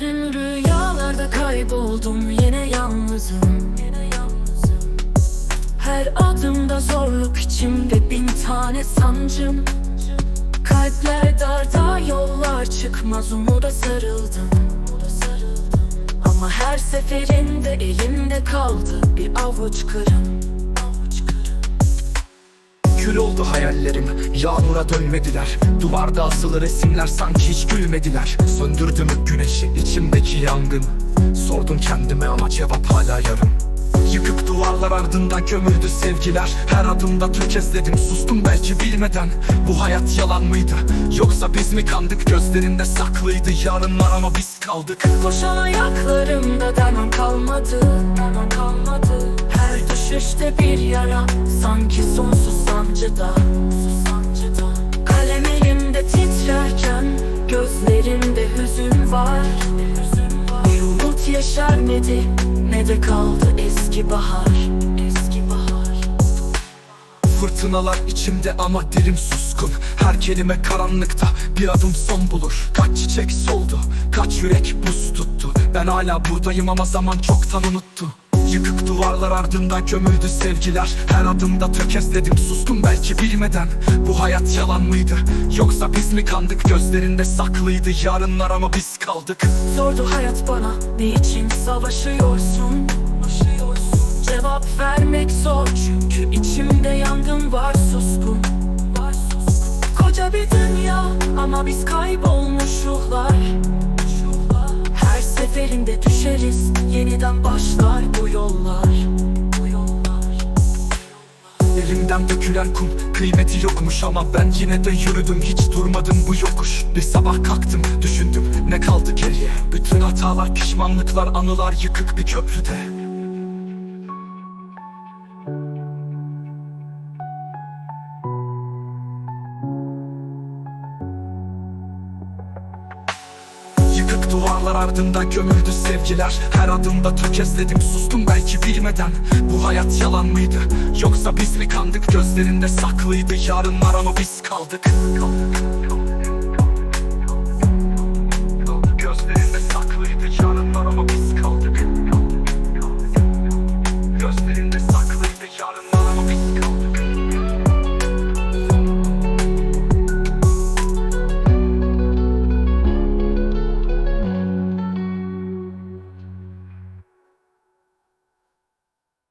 Yollarda kayboldum yine yalnızım. Her adımda zorluk içimde bin tane sancım. Kalpler darda yollar çıkmaz umuda sarıldım. Ama her seferinde elimde kaldı bir avuç kırım Kül oldu hayallerim. Yağmura dönmediler. Duvarda asılı resimler sanki hiç gülmediler. Söndürdüm güneşi içimdeki yangın. Sordum kendime ama cevap hala yarım. Yıkık duvarlar ardından gömüldü sevgiler. Her adımda tökezledim sustum belki bilmeden. Bu hayat yalan mıydı? Yoksa biz mi kandık? Gözlerinde saklıydı Yarınlar ama biz kaldık. Koşan ayaklarımda derman kalmadı Derman kalmadı. Her düşüşte bir yara Sanki var. Bir umut yeşermedi Ne de kaldı eski bahar. Fırtınalar içimde ama dilim suskun. Her kelime karanlıkta bir adım son bulur. Kaç çiçek soldu, kaç yürek buz tuttu. Ben hala buradayım ama zaman çoktan unuttu Yıkık duvarlar ardından gömüldü sevgiler. Her adımda tökezledim sustum belki bilmeden. Bu hayat yalan mıydı yoksa biz mi kandık? Gözlerinde saklıydı yarınlar ama biz kaldık. Sordu hayat bana Niçin savaşıyorsun? Cevap vermek zor Çünkü içimde yangın var suskun. Koca bir dünya ama biz kaybolmuş ruhlar Her seferinde düşeriz Yeniden başlar bu yollar. Bu yollar. Elimden dökülen kum kıymeti yokmuş ama ben yine de yürüdüm. Hiç durmadım bu yokuş. Bir sabah kalktım düşündüm ne kaldı geriye. Bütün hatalar pişmanlıklar anılar yıkık bir köprüde duvarlar ardında gömüldü sevgiler. Her adımda tökezledim sustum belki bilmeden. Bu hayat yalan mıydı? Yoksa biz mi kandık? Gözlerinde saklıydı yarınlar ama biz kaldık. Gözlerinde saklıydı